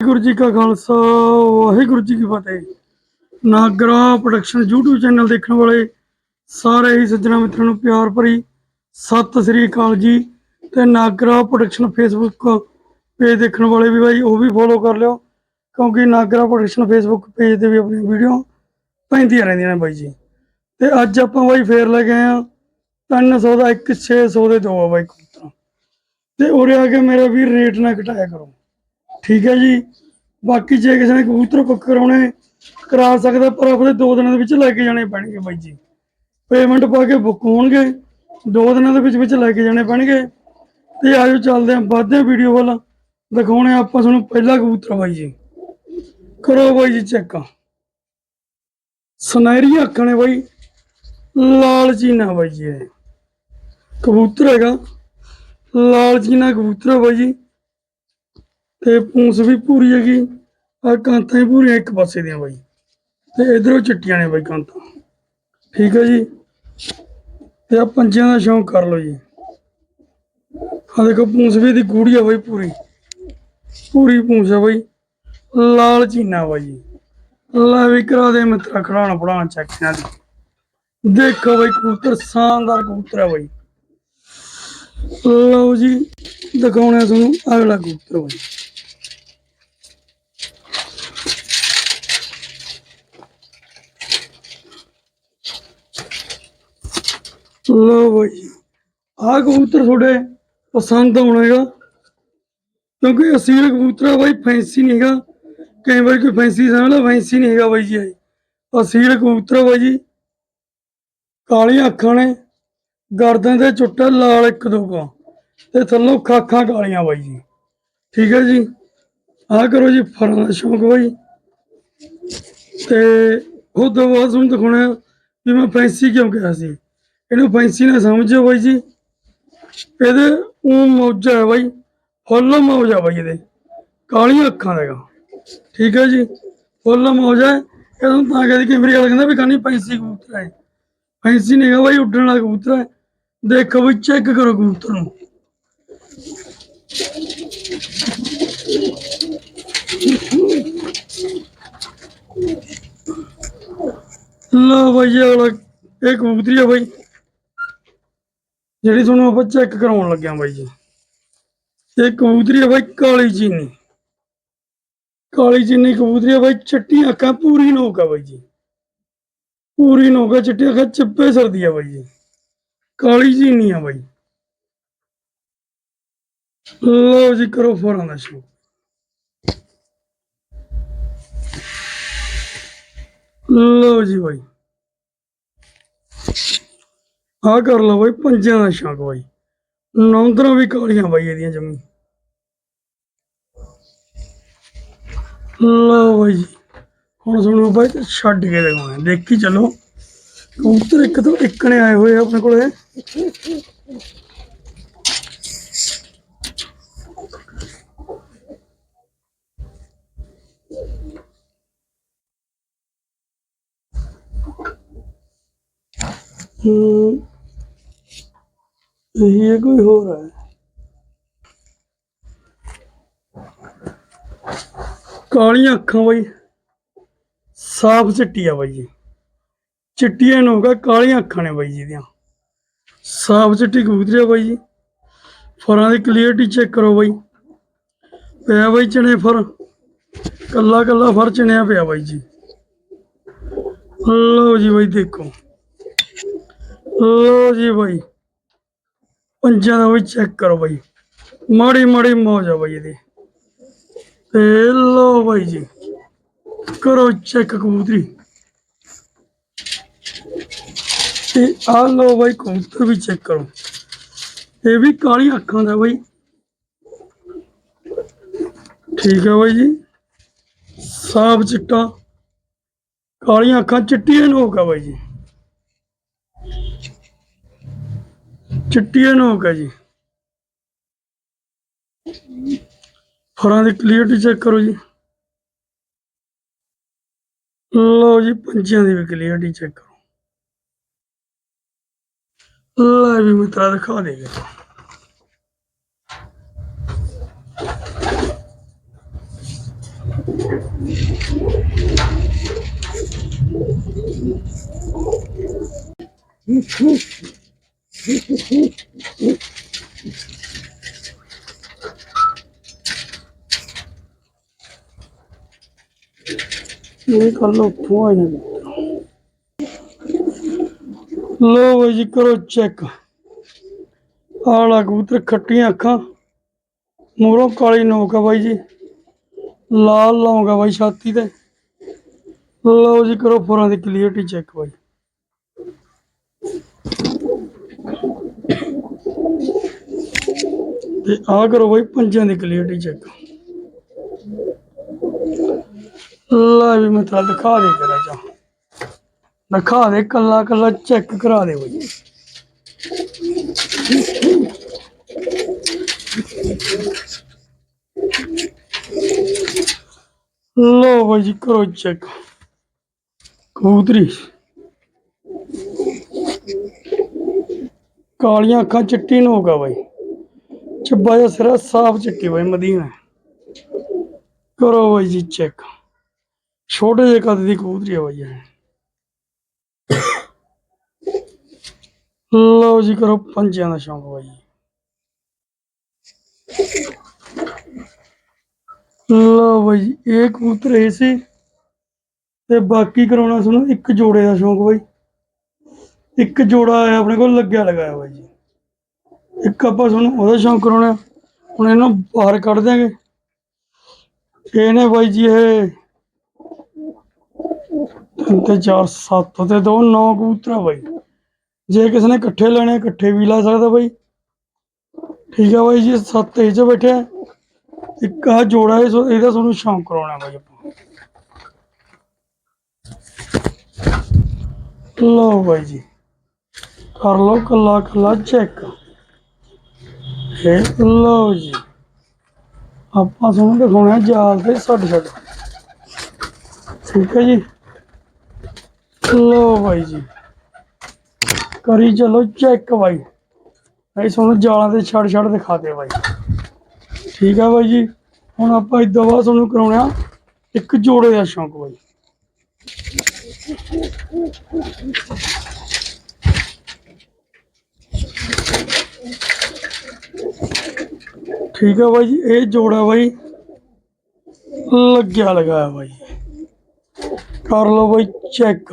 ਵਾਹਿਗੁਰੂ ਜੀ ਕਾ ਖਾਲਸਾ, ਵਾਹਿਗੁਰੂ ਜੀ ਕੀ ਫਤਿਹ। Nagra production YouTube channel ਦੇਖਣ ਵਾਲੇ ਸਾਰੇ ਹੀ ਸੱਜਣਾ ਮਿੱਤਰਾਂ ਨੂੰ ਪਿਆਰ ਭਰੀ ਸਤਿ ਸ੍ਰੀ ਅਕਾਲ ਜੀ। ਤੇ ਨਾਗਰਾ ਪ੍ਰੋਡਕਸ਼ਨ ਫੇਸਬੁੱਕ ਪੇਜ ਦੇਖਣ ਵਾਲੇ ਵੀ ਬਾਈ, ਉਹ ਵੀ ਫੋਲੋ ਕਰ ਲਿਓ। ਕਿਉਂਕਿ ਨਾਗਰਾ ਪ੍ਰੋਡਕਸ਼ਨ ਫੇਸਬੁੱਕ ਪੇਜ ਤੇ ਵੀ ਆਪਣੀ ਵੀਡੀਓ ਪੈਂਦੀਆਂ ਰਹਿੰਦੀਆਂ ਨੇ ਬਾਈ ਜੀ। ਤੇ ਅੱਜ ਆਪਾਂ ਬਾਈ ਫੇਰ ਲੈ ਕੇ ਆਏ ਆ 300 ਦਾ ਇੱਕ 600 ਦੇ ਦੋ ਆ ਬਾਈ ਕਬੂਤਰ। ਤੇ ਉਰੇ ਆ ਕੇ ਮੇਰਾ ਵੀ ਰੇਟ ਨਾ ਘਟਾਇਆ ਕਰੋ। ਠੀਕ ਹੈ ਜੀ। ਬਾਕੀ ਜੇ ਕਿਸੇ ਨੇ ਕਬੂਤਰ ਬੁੱਕ ਕਰਾਉਣੇ, ਕਰਾ ਸਕਦਾ, ਪਰ ਆਪਣੇ ਦੋ ਦਿਨਾਂ ਦੇ ਵਿੱਚ ਲੈ ਕੇ ਜਾਣੇ ਪੈਣਗੇ ਬਾਈ ਜੀ। ਪੇਮੈਂਟ ਪਾ ਕੇ ਬੁੱਕ ਹੋਣਗੇ, ਦੋ ਦਿਨਾਂ ਦੇ ਵਿੱਚ ਵਿੱਚ ਲੈ ਕੇ ਜਾਣੇ ਪੈਣਗੇ। ਤੇ ਆਜੋ ਚੱਲਦੇ ਆਂ ਵੱਧਦੇ ਵੀਡੀਓ ਵੱਲ। ਦਿਖਾਉਣੇ ਆਪਾਂ ਤੁਹਾਨੂੰ ਪਹਿਲਾ ਕਬੂਤਰ ਬਾਈ ਜੀ। ਕਰੋ ਬਾਈ ਜੀ ਚੈੱਕ ਸੁਨਹਿਰੀ ਅੱਖਾਂ ਨੇ ਬਾਈ। ਲਾਲ ਚੀਨਾ ਬਾਈ ਜੀ ਕਬੂਤਰ ਹੈਗਾ। ਲਾਲ ਚੀਨਾ ਕਬੂਤਰ ਹੈ ਬਾਈ ਜੀ। ਤੇ ਪੂੰਸ ਵੀ ਪੂਰੀ ਹੈਗੀ ਆ ਕਾਂਤਾਂ ਹੀ ਪੂਰੀਆਂ ਇੱਕ ਪਾਸੇ ਦੀਆਂ ਬਾਈ। ਤੇ ਇਧਰੋਂ ਚਿੱਟੀਆਂ ਨੇ ਬਾਈ ਕਾਂਤਾਂ। ਠੀਕ ਹੈ ਜੀ। ਤੇ ਆ ਪੰਜਿਆਂ ਦਾ ਸ਼ੌਂਕ ਕਰ ਲਓ ਜੀ। ਆ ਦੇਖੋ, ਪੂੰਸ ਵੀ ਦੀ ਗੂੜੀ ਆ ਬਾਈ ਪੂਰੀ। ਪੂਰੀ ਪੂੰਸ ਆ ਬਾਈ। ਲਾਲ ਚੀਨਾ ਬਾਈ ਜੀ। ਲੈ ਵੀ ਕਰਾ ਦੇ ਮਿੱਤਰਾ ਖੜਾਣਾ ਪੜਾਉਣ ਚੱਕਿਆ ਇਹਨਾਂ ਦੀ। ਦੇਖੋ ਬਾਈ ਕਬੂਤਰ, ਸ਼ਾਨਦਾਰ ਕਬੂਤਰ ਹੈ ਬਾਈ। ਲਓ ਜੀ ਦਿਖਾਉਣਾ ਤੁਹਾਨੂੰ ਅਗਲਾ ਕਬੂਤਰ ਬਾਈ। ਲਓ ਬਾਈ, ਆਹ ਕਬੂਤਰ ਤੁਹਾਡੇ ਪਸੰਦ ਆਉਣਾਗਾ ਕਿਉਂਕਿ ਅਸੀਲ ਕਬੂਤਰ ਆ ਬਾਈ ਫੈਂਸੀ ਨਹੀਂ ਹੈਗਾ। ਕਈ ਵਾਰ ਕੋਈ ਫੈਂਸੀ ਸਮਝਦਾ ਫੈਂਸੀ ਨਹੀਂ ਹੈਗਾ ਬਾਈ ਜੀ ਇਹ। ਅਸੀਲ ਕਬੂਤਰ ਬਾਈ ਜੀ। ਕਾਲੀਆਂ ਅੱਖਾਂ ਨੇ। ਗਰਦਨ ਦੇ ਚੁੱਟਾ ਲਾਲ ਇੱਕ ਦੋ ਕਾ। ਤੇ ਥੱਲੋਂ ਖਾਖਾਂ ਕਾਲੀਆਂ ਬਾਈ ਜੀ। ਠੀਕ ਹੈ ਜੀ? ਆਹ ਕਰੋ ਜੀ ਫਰਾਂ ਦਾ ਸ਼ੌਂਕ ਬਾਈ। ਤੇ ਉਹ ਤੋਂ ਬਾਅਦ ਤੁਹਾਨੂੰ ਦਿਖਾਉਣਾ ਵੀ ਮੈਂ ਫੈਂਸੀ ਕਿਉਂ ਕਿਹਾ ਸੀ। ਇਹਨੂੰ ਫੈਂਸੀ ਨਾ ਸਮਝੋ ਬਾਈ ਜੀ। ਇਹਦੇ ਉਹ ਮੌਜਾ ਹੈ ਬਾਈ। ਫੁੱਲ ਮੌਜਾ ਬਾਈ ਇਹਦੇ। ਕਾਲੀਆਂ ਅੱਖਾਂ ਦਾ ਠੀਕ ਹੈ ਜੀ? ਫੁੱਲ ਮੌਜਾ ਇਹਨੂੰ ਤਾਂ ਕਹਿੰਦੀ ਕਿ ਮੇਰੀ ਗੱਲ ਕਹਿੰਦਾ ਵੀ ਕਾਨੀ ਫੈਂਸੀ ਕਬੂਤਰ ਹੈ। ਫੈਂਸੀ ਨਹੀਂ ਹੈਗਾ ਬਾਈ, ਉੱਡਣ ਵਾਲਾ ਕਬੂਤਰ ਹੈ। ਦੇਖੋ ਬਈ ਚੈੱਕ ਕਰੋ ਕਬੂਤਰ ਨੂੰ। ਲਓ ਬਾਈ ਅਗਲਾ ਇਹ ਕਬੂਤਰੀ ਆ ਬਾਈ। ਜਿਹੜੀ ਤੁਹਾਨੂੰ ਆਪਾਂ ਚੈੱਕ ਕਰਾਉਣ ਲੱਗਿਆ ਬਾਈ ਜੀ। ਇਹ ਕਬੂਤਰੀ ਆ ਬਾਈ ਕਾਲੀ ਚੀਨੀ। ਕਾਲੀ ਚੀਨੀ ਕਬੂਤਰੀ ਆ ਬਾਈ ਚਿੱਟੀਆਂ ਅੱਖਾਂ, ਪੂਰੀ ਨੋਕ ਆ ਬਾਈ ਜੀ। ਪੂਰੀ ਨੋਕ ਆ ਚਿੱਟੀਆਂ ਅੱਖਾਂ, ਚਿੱਪੇ ਸਰਦੀ ਆ ਬਾਈ ਜੀ। ਕਾਲੀ ਚੀਨੀ ਆ ਬਾਈ। ਲਓ ਜੀ, ਕਰੋ ਫੋਰਾਂ ਦਾ ਸ਼ੋ ਲਓ ਜੀ ਬਾਈ। ਆ ਕਰ ਲਓ ਬਾਈ, ਪੰਜਾਂ ਦਾ ਸ਼ੌਂਕ ਬਾਈ। ਨੌਂਦਰਾਂ ਵੀ ਕਾਲੀਆਂ ਬਾਈ ਇਹਦੀਆਂ ਜਮੀ ਲਓ ਬਾਈ ਜੀ। ਹੁਣ ਸੁਣੋ ਬਾਈ ਛੱਡ ਕੇ ਦਿਖਾਉਣੇ ਦੇਖੀ ਚਲੋ। ਕਬੂਤਰ ਇੱਕ ਤੋਂ ਇੱਕ ਨੇ ਆਏ ਹੋਏ ਆ ਆਪਣੇ ਕੋਲੇ। ਹੂੰ ਇਹ ਕੋਈ ਹੋਰ ਹੈ। ਕਾਲੀਆਂ ਅੱਖਾਂ ਬਾਈ, ਸਾਫ਼ ਚਿੱਟੀ ਆ ਬਾਈ ਜੀ। ਚਿੱਟੀਆਂ ਨੂੰ ਹੋਗਾ ਕਾਲੀਆਂ ਅੱਖਾਂ ਨੇ ਬਾਈ ਜੀ ਦੀਆਂ। ਸਾਫ਼ ਚਿੱਟੀ ਕਬੂਤਰੀ ਆ ਬਾਈ ਜੀ। ਫਰਾਂ ਦੀ ਕਲੀਅਰਟੀ ਚੈੱਕ ਕਰੋ ਬਾਈ। ਪਿਆ ਬਾਈ ਚਣੇ ਫਰ। ਕੱਲਾ ਕੱਲਾ ਫਰ ਚਣਿਆ ਪਿਆ ਬਾਈ ਜੀ। ਲਓ ਜੀ ਬਾਈ ਦੇਖੋ। ਲਓ ਜੀ ਬਾਈ। ਪੰਜਾਂ ਦਾ ਵੀ ਚੈੱਕ ਕਰੋ ਬਾਈ। ਮਾੜੀ ਮਾੜੀ ਮੌਜ ਆ ਬਾਈ ਇਹਦੀ। ਤੇ ਲਓ ਬਾਈ ਜੀ। ਕਰੋ ਚੈੱਕ ਕਬੂਤਰੀ। ਤੇ ਆ ਲਓ ਬਾਈ ਕਬੂਤਰ ਵੀ ਚੈੱਕ ਕਰੋ। ਇਹ ਵੀ ਕਾਲੀ ਅੱਖਾਂ ਦਾ ਬਾਈ। ਠੀਕ ਹੈ ਬਾਈ ਜੀ। ਸਾਫ਼ ਚਿੱਟਾ। ਕਾਲੀਆਂ ਅੱਖਾਂ ਚਿੱਟੀਆਂ ਨੋਕ ਆ ਬਾਈ ਜੀ। ਚਿੱਟੀਆਂ ਨੋਕ ਆ ਜੀ। ਫਰਾਂ ਦੀ ਕਲੀਅਰਟੀ ਚੈੱਕ ਕਰੋ ਜੀ। ਲਓ ਜੀ, ਪੰਛੀਆਂ ਦੀ ਵੀ ਕਲੀਅਰਟੀ ਚੈੱਕ ਕਰੋ। ਲੈ ਵੀ ਮਿੱਤਰਾ ਦਿਖਾ ਦੇਗਾ ਇਹ ਕਰ ਲੋ ਉੱਥੋਂ ਆਏ ਨੇ ਲੋ ਜੀ, ਕਰੋ ਚੈੱਕ ਆਲਾ ਕਬੂਤਰ ਖੱਟੀਆਂ ਅੱਖਾਂ। ਮੂਰੋਂ ਕਾਲੀ ਨੋਕ ਆ ਬਾਈ ਜੀ। ਲਾਲ ਲੌਂਗ ਬਾਈ ਛਾਤੀ ਤੇ। ਲਓ ਜੀ, ਕਰੋ ਫੁਰਾਂ ਦੀ ਕਲੀਅਰਟੀ ਚੈੱਕ ਬਾਈ। ਤੇ ਆ ਕਰੋ ਬਾਈ, ਪੰਜਾਂ ਦੀ ਕਲੀਅਰਟੀ ਚੈੱਕ ਲਾ ਵੀ ਮੈਂ ਤਾਂ ਦਿਖਾ ਦੇ ਕਰਾ ਜਾ। ਦਿਖਾ ਦੇ, ਕੱਲਾ ਕੱਲਾ ਚੈੱਕ ਕਰਾ ਦੇ ਬਾਈ ਲੋ ਬਾਈ ਕਰੋ ਚੈੱਕ ਕਬੂਤਰੀ। ਕਾਲੀਆਂ ਅੱਖਾਂ ਚਿੱਟੀ ਨੋਕ ਆ ਬਾਈ। ਚੱਬਾ ਜਿਹਾ ਸਿਰਾ, ਸਾਫ਼ ਚਿੱਟੀ ਬਾਈ, ਮਦੀਨਾ। ਕਰੋ ਬਾਈ ਜੀ ਚੈੱਕ ਛੋਟੇ ਜਿਹੇ ਕੱਦ ਦੀ ਕਬੂਤਰੀ ਆ ਬਾਈ ਲਓ ਜੀ ਕਰੋ ਪੰਜਿਆਂ ਦਾ ਸ਼ੌਂਕ ਬਾਈ। ਲਓ ਬਾਈ, ਇਹ ਕਬੂਤਰ ਇਹ ਸੀ। ਤੇ ਬਾਕੀ ਕਰਾਉਣਾ ਸਾਨੂੰ ਇੱਕ ਜੋੜੇ ਦਾ ਸ਼ੌਂਕ ਬਾਈ। ਇੱਕ ਜੋੜਾ ਹੈ ਆਪਣੇ ਕੋਲ ਲੱਗਿਆ ਲਗਾਇਆ ਬਾਈ ਜੀ। ਇੱਕ ਆਪਾਂ ਤੁਹਾਨੂੰ ਉਹਦਾ ਸ਼ੌਂਕ ਕਰਾਉਣਾ। ਹੁਣ ਇਹਨੂੰ ਬਾਹਰ ਕੱਢ ਦਿਆਂਗੇ। ਇਹਨੇ ਬਾਈ ਜੀ ਇਹ ਤਿੰਨ ਤੇ ਚਾਰ ਸੱਤ ਤੇ ਦੋ, ਨੌ ਕਬੂਤਰ ਆ ਬਾਈ। ਜੇ ਕਿਸੇ ਨੇ ਇਕੱਠੇ ਲੈਣੇ, ਇਕੱਠੇ ਵੀ ਲੈ ਸਕਦਾ ਬਾਈ। ਠੀਕ ਆ ਬਾਈ ਜੀ, ਸੱਤ ਇਹ ਚ ਬੈਠਿਆ ਇੱਕ ਆ ਜੋੜਾ ਹੈ ਸੋ ਇਹਦਾ ਤੁਹਾਨੂੰ ਸ਼ੌਂਕ ਕਰਾਉਣਾ ਬਾਈ ਆਪਾਂ। ਲਓ ਬਾਈ ਜੀ, ਕਰ ਲਓ ਕੱਲਾ ਕੱਲਾ ਚੈੱਕ ਇਹ ਲਓ ਜੀ, ਆਪਾਂ ਤੁਹਾਨੂੰ ਦਿਖਾਉਣਾ ਜਾਲ ਤੇ ਛੱਡ ਛੱਡ ਠੀਕ ਹੈ ਜੀ। ਲੋ ਬਾਈ ਜੀ। ਕਰੀ ਚਲੋ ਚੈੱਕ ਬਾਈ। ਭਾਈ ਤੁਹਾਨੂੰ ਜਾਲਾਂ ਤੇ ਛੱਡ ਛੱਡ ਦਿਖਾ ਦੇ ਬਾਈ। ਠੀਕ ਆ ਬਾਈ ਜੀ। ਹੁਣ ਆਪਾਂ ਇਦੋਂ ਬਾਅਦ ਤੁਹਾਨੂੰ ਕਰਾਉਣਾ ਇੱਕ ਜੋੜੇ ਦਾ ਸ਼ੌਂਕ ਬਾਈ। ਠੀਕ ਆ ਬਾਈ ਜੀ। ਇਹ ਜੋੜਾ ਬਾਈ ਲੱਗਿਆ ਲਗਾਇਆ ਬਾਈ। ਕਰ ਲਓ ਬਾਈ ਚੈੱਕ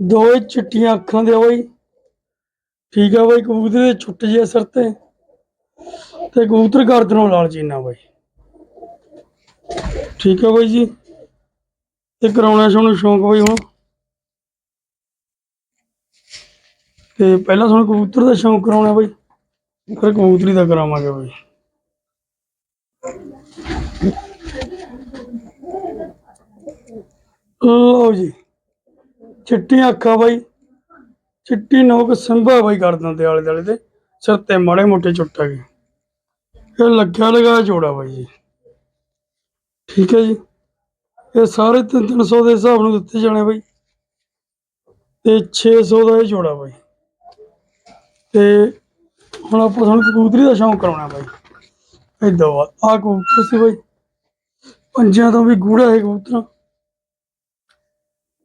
ਦੋਏ ਚਿੱਟੀਆਂ ਅੱਖਾਂ ਦੇ ਬਾਈ। ਠੀਕ ਆ ਬਾਈ, ਕਬੂਤਰ ਦੇ ਛੁੱਟ ਜੇ ਸਿਰ ਤੇ। ਤੇ ਕਬੂਤਰ ਗਰਦਨੋਂ ਲਾਲ ਜੀਨਾ ਬਾਈ। ਠੀਕ ਆ ਬਾਈ ਜੀ। ਇਹ ਕਰਾਉਣਾ ਸਾਨੂੰ ਸ਼ੌਂਕ ਬਾਈ ਹੁਣ। ਤੇ ਪਹਿਲਾਂ ਸਾਨੂੰ ਕਬੂਤਰ ਦਾ ਸ਼ੌਂਕ ਕਰਾਉਣਾ ਬਾਈ। ਫਿਰ ਕਬੂਤਰੀ ਦਾ ਕਰਾਵਾਂਗੇ ਬਾਈ। ਲਓ ਜੀ। ਚਿੱਟੀਆਂ ਅੱਖਾਂ ਬਾਈ। ਚਿੱਟੀ ਨੋਕ ਸੰਭਾ ਬਾਈ ਗਰਦਨ ਦੇ ਆਲੇ ਦੁਆਲੇ ਤੇ ਸਿਰ ਤੇ ਮਾੜੇ ਮੋਟੇ ਚੁੱਟ ਗਏ। ਇਹ ਲੱਗਿਆ ਲਗਾ ਜੋੜਾ ਬਾਈ ਜੀ। ਠੀਕ ਹੈ ਜੀ। ਇਹ ਸਾਰੇ 300 ਦੇ ਹਿਸਾਬ ਨੂੰ ਦਿੱਤੇ ਜਾਣੇ ਬਾਈ। ਤੇ 600 ਦਾ ਇਹ ਜੋੜਾ ਬਾਈ। ਤੇ ਹੁਣ ਆਪਾਂ ਤੁਹਾਨੂੰ ਕਬੂਤਰੀ ਦਾ ਸ਼ੌਂਕ ਕਰਾਉਣਾ ਬਾਈ। ਏਦਾਂ ਬਾਅਦ ਆ ਕਬੂਤਰ ਸੀ ਬਾਈ। ਪੰਜਿਆਂ ਤੋਂ ਵੀ ਗੂੜਾ ਹੈ ਕਬੂਤਰ।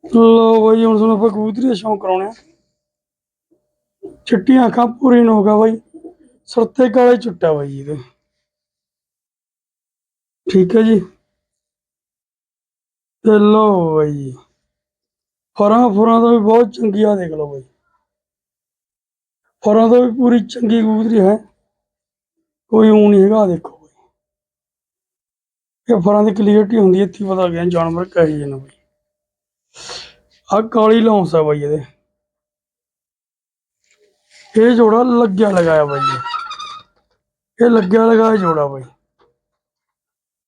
ਲੋ ਬਾਈ, ਹੁਣ ਤੁਹਾਨੂੰ ਆਪਾਂ ਕਬੂਤਰੀ ਦਾ ਸ਼ੌਂਕ ਕਰਾਉਣਾ ਚਿੱਟੀਆਂ ਅੱਖਾਂ ਪੂਰੀ ਨੋਗਾ ਬਾਈ। ਸਰਤੇ ਕਾਲੇ ਚੁੱਟਾ ਬਾਈ ਇਹਦੇ। ਠੀਕ ਹੈ ਜੀ। ਤੇ ਲੋ ਬਾਈ, ਫਰਾਂ ਫੁਰਾਂ ਤੋਂ ਵੀ ਬਹੁਤ ਚੰਗੀ ਆ ਦੇਖ ਲਓ ਬਾਈ। ਫਰਾਂ ਤੋਂ ਵੀ ਪੂਰੀ ਚੰਗੀ ਕਬੂਤਰੀ ਹੈ। ਕੋਈ ਊ ਨਹੀਂ ਹੈਗਾ ਦੇਖੋ ਬਾਈ। ਇਹ ਫਰਾਂ ਦੀ ਕਲੀਅਰਟੀ ਹੁੰਦੀ ਇੱਥੇ ਪਤਾ ਗਿਆ ਜਾਨਵਰ ਕਹੇ ਜਿਹੇ ਨੇ ਬਾਈ। ਆ ਕਾਲੀ ਲੌਂਸ ਆ ਬਾਈ ਇਹਦੇ। ਇਹ ਜੋੜਾ ਲੱਗਿਆ ਲਗਾਇਆ ਬਾਈ ਇਹ। ਲੱਗਿਆ ਲਗਾਇਆ ਜੋੜਾ ਬਾਈ।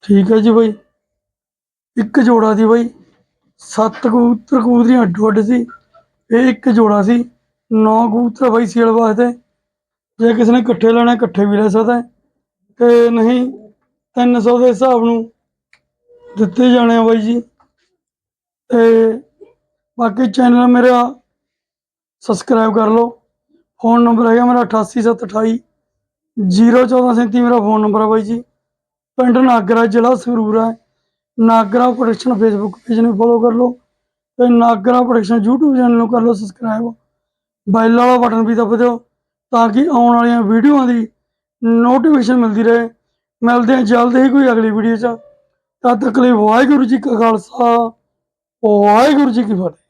ਠੀਕ ਹੈ ਜੀ ਬਾਈ। ਇੱਕ ਜੋੜਾ ਦੀ ਬਾਈ। ਸੱਤ ਕਬੂਤਰ ਕਬੂਤਰੀਆਂ ਅੱਡੋ ਅੱਡ ਸੀ। ਇਹ ਇੱਕ ਜੋੜਾ ਸੀ। ਨੌ ਕਬੂਤਰ ਬਾਈ ਸੇਲ ਵਾਸਤੇ। ਜੇ ਕਿਸੇ ਨੇ ਇਕੱਠੇ ਲੈਣਾ ਇਕੱਠੇ ਵੀ ਲੈ ਸਕਦਾ। ਹੈ, ਤੇ ਨਹੀਂ 300 ਦੇ ਹਿਸਾਬ ਨੂੰ ਦਿੱਤੇ ਜਾਣੇ ਆ ਬਾਈ ਜੀ। ਤੇ ਬਾਕੀ ਚੈਨਲ ਮੇਰਾ ਸਬਸਕ੍ਰਾਈਬ ਕਰ ਲਓ। ਫੋਨ ਨੰਬਰ ਹੈਗਾ ਮੇਰਾ 88728 01437 ਮੇਰਾ ਫੋਨ ਨੰਬਰ ਹੈ ਬਾਈ ਜੀ। ਪਿੰਡ ਨਾਗਰਾ, ਜ਼ਿਲ੍ਹਾ ਸੰਗਰੂਰ ਹੈ ਨਾਗਰਾ ਪ੍ਰੋਡਕਸ਼ਨ ਫੇਸਬੁੱਕ ਪੇਜ ਨੂੰ ਫੋਲੋ ਕਰ ਲਓ ਤੇ ਨਾਗਰਾ ਪ੍ਰੋਡਕਸ਼ਨ YouTube ਚੈਨਲ ਨੂੰ ਕਰ ਲਓ ਸਬਸਕ੍ਰਾਈਬ ਬੈਲ ਵਾਲਾ ਬਟਨ ਵੀ ਦਬਾ ਦਿਓ ਤਾਂ ਕਿ ਆਉਣ ਵਾਲੀਆਂ ਵੀਡੀਓਆਂ ਦੀ ਨੋਟੀਫਿਕੇਸ਼ਨ ਮਿਲਦੀ ਰਹੇ। ਮਿਲਦੇ ਹਾਂ ਜਲਦ ਹੀ ਕੋਈ ਅਗਲੀ ਵੀਡੀਓ 'ਚ। ਤਦ ਤੱਕ ਲਈ ਵਾਹਿਗੁਰੂ ਜੀ ਕਾ ਖਾਲਸਾ, ਵਾਹਿਗੁਰੂ ਜੀ ਕੀ ਫਤਿਹ।